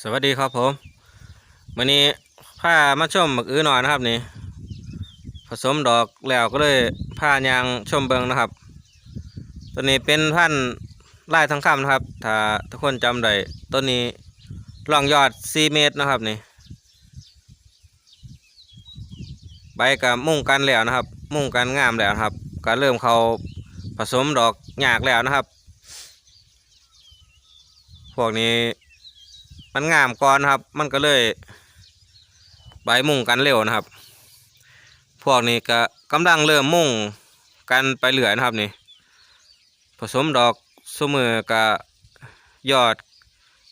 สวัสดีครับผมวันนี้ผ้ามาชมหมึกอื้อหน่อยนะครับนี่ ผสมดอกแล้วก็เลยผ้ายางชมเบิงนะครับ ตัวนี้เป็นพันธุ์ลายทั้งคำนะครับ ถ้าทุกคนจำได้ต้นนี้ล่องยอด 4 เมตรนะครับนี่ใบกับมุ่งกันแล้วนะครับ มุ่งกันงามแล้วครับก็เริ่มเขาผสมดอกหยากแล้วนะครับ พวกนี้ มันงามก่อนนะครับ มันก็เลยใบมุ่งกันเร็วนะครับ พวกนี้ก็กำลังเริ่มมุ่งกันไปเหลือยนะครับนี่ ผสมดอกสมือกับยอด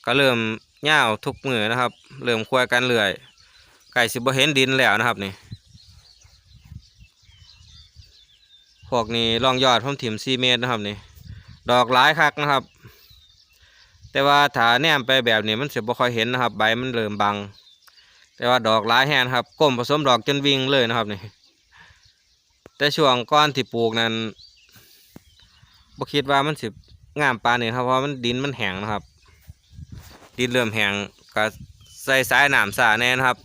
ก็เริ่มเง่าวทุกมือนะครับ เริ่มควยกันเลื่อยไก่สิบเห็นดินแล้วนะครับนี่พวกนี้ลองยอดผมถิ่มซีเมตรนะครับนี่ ดอกหลายคักนะครับ แต่ว่าถ้าแนมไปแบบนี้มันจะบ่ค่อยเห็นนะครับ ใบมันเริ่มบัง แต่ว่าดอกหลายแฮนครับก้มผสมดอกจนวิ่งเลยนะครับนี่แต่ช่วงก้อนที่ปลูกนั้นบ่คิดว่ามันสิงามปานนี้ครับเพราะมันดินมันแห้งนะครับ ดินเริ่มแห้งก็ใส่สายหน้ำสาแน่นะครับ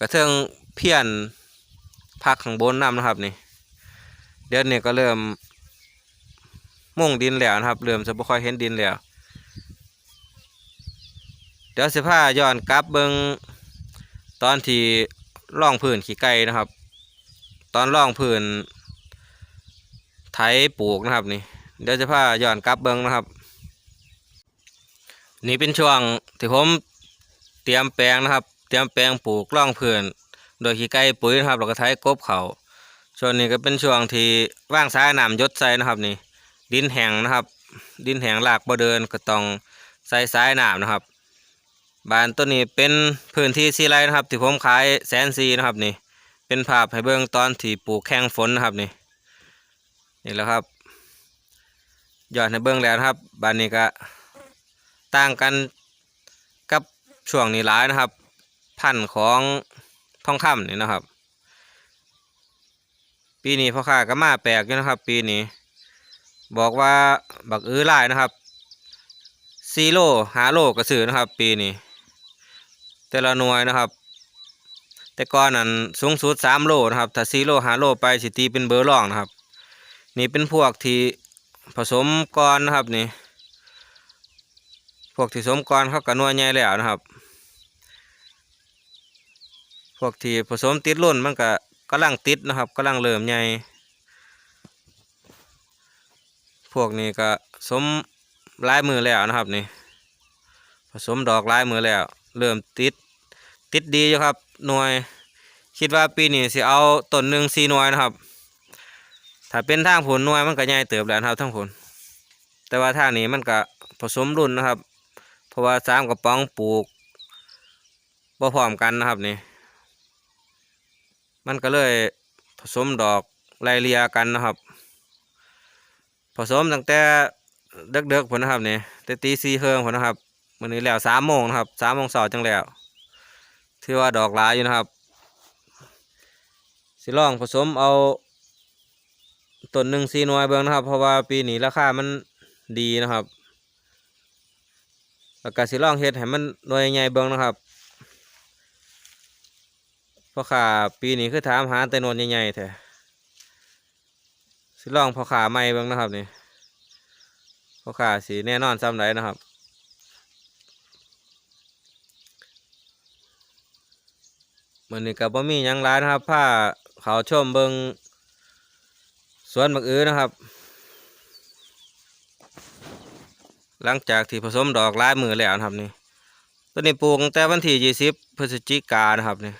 กระเทิงเพี้ยนพักข้างบนน้ำนะครับนี่เดี๋ยวนี้ก็เริ่มมุ่งดินแล้วนะครับ เริ่มจะบ่ค่อยเห็นดินแล้ว ดี๋ยวสิพาย้อนกลับเบิงตอนที่ล่องพื้นขี้ไก่นะครับ ตอนล่องพื้นไถปลูกนะครับนี่เดี๋ยวจะพาย้อนกลับเบิงนะครับ นี่เป็นช่วงที่ผมเตรียมแปลงนะครับ เตรียมแปลงปลูกล่องพื้นโดยขี้ไก่ปุ๋ยนะครับแล้วก็ไถกบเขาช่วงนี้ก็เป็นช่วงที่ว่างสายน้ำยศใส่นะครับนี่ดินแห้งนะครับ ดินแห้งหลากบ่เดินก็ต้องใส่สายน้ำนะครับ บ้านต้นนี้เป็นพื้นที่สีไรนะครับ ที่ผมขายแสนซีนะครับนี่ เป็นภาพให้เบิ่งตอนที่ปลูกแข้งฝนนะครับนี่นี่แหละครับยอดให้เบิ่งแล้วครับบ้านนี้ก็ต่างกันกับช่วงนี้หลายนะครับ พันของทองคำนี่นะครับ ปีนี้พ่อค้าก็มาแปลกอยู่นะครับ ปีนี้ บอกว่าบักอื้อหลายนะครับซีโลหาโลกระสือนะครับ ปีนี้ แต่ละหน่วยนะครับ แต่ก่อนนั้นสูงสุดสามโลนะครับถ้าสี่โลหาโลไปสิตีเป็นเบอร์รองนะครับ นี่เป็นพวกที่ผสมก่อนนะครับนี่พวกที่ผสมก่อนเขาก็หน่วยใหญ่แล้วนะครับ พวกที่ผสมติดรุ่นมันก็กำลังติดนะครับกำลังเริ่มใหญ่พวกนี้ก็สมลายมือแล้วนะครับนี่ผสมดอกลายมือแล้ว เริ่มติด ติดดีอยู่ครับ หน่วย คิดว่าปีนี้สิเอาต้นหนึ่งสี่หน่วยนะครับ ถ้าเป็นทางผลหน่วยมันก็ใหญ่เติบแล้วนะครับทั้งผล แต่ว่าทางนี้มันก็ผสมรุ่นนะครับ เพราะว่าสามกระป๋องปลูกบ่พร้อมกันนะครับนี่ มันก็เลยผสมดอกไลเลียกันนะครับ ผสมตั้งแต่เด็กๆผลนะครับนี่แต่ตีสี่เฮิงผลนะครับ วันนี้แล้วสามโมงนะครับสามโมงเสาร์จังแล้วถือว่าดอกหลายอยู่นะครับ สิล่องผสมเอาต้นหนึ่งสีนวยเบิ่งนะครับ เพราะว่าปีนี้ราคามันดีนะครับแล้วก็สิล่องเฮ็ดให้มันหน่วยใหญ่เบิ่งนะครับเพราะขาปีนี้คือถามหาแต่นวลใหญ่ๆแท้สิล่องพอขาใหม่เบิ่งนะครับนี่พอขาสีแน่นอนซ้ำไรนะครับ มันนี่กับบ่มียังร้ายนะครับผ้าเขาชมเบิงสวนบักอื้อนะครับ หลังจากที่ผสมดอกลายมือแล้วนะครับนี่ต้นนี้ปลูกตั้งแต่วันที่ยี่สิบพฤศจิกานนะครับนี่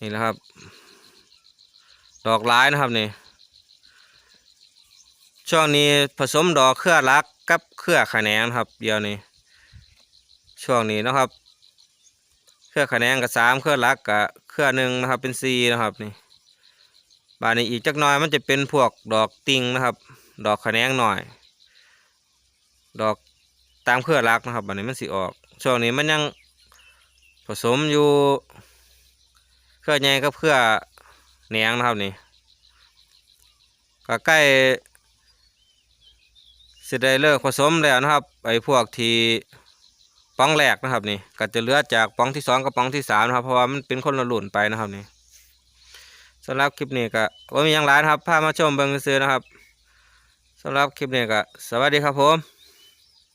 นี่แหละครับ ดอกลายนะครับนี่ ช่วงนี้ผสมดอกเครือรักกับเครือขแหนงครับเดียวนี้ช่วงนี้นะครับ เครือขแหนงกับสามเครือรักกับเครือหนึ่งนะครับ เป็นสี่นะครับนี่บานนี้อีกจักน่อยมันจะเป็นพวกดอกติงนะครับ ดอกขแหนงหน่อย ดอกตามเครือรักนะครับบานนี้มันสิออก ช่วงนี้มันยังผสมอยู่เครือใหญ่กับเครือแหนงนะครับนี่ก็ใกล้ สิได้เลิกผสมแล้วนะครับไอ้พวกที่ป้องแรกนะครับนี่ก็จะเหลือจากป้องที่สองกับป้องที่สามนะครับเพราะว่ามันเป็นคนละรุ่นไปนะครับนี่สำหรับคลิปนี้ก็ว่ามีอย่างไรนะครับพามาชมเบิ้งซื้อนะครับสำหรับคลิปนี้ก็สวัสดีครับผม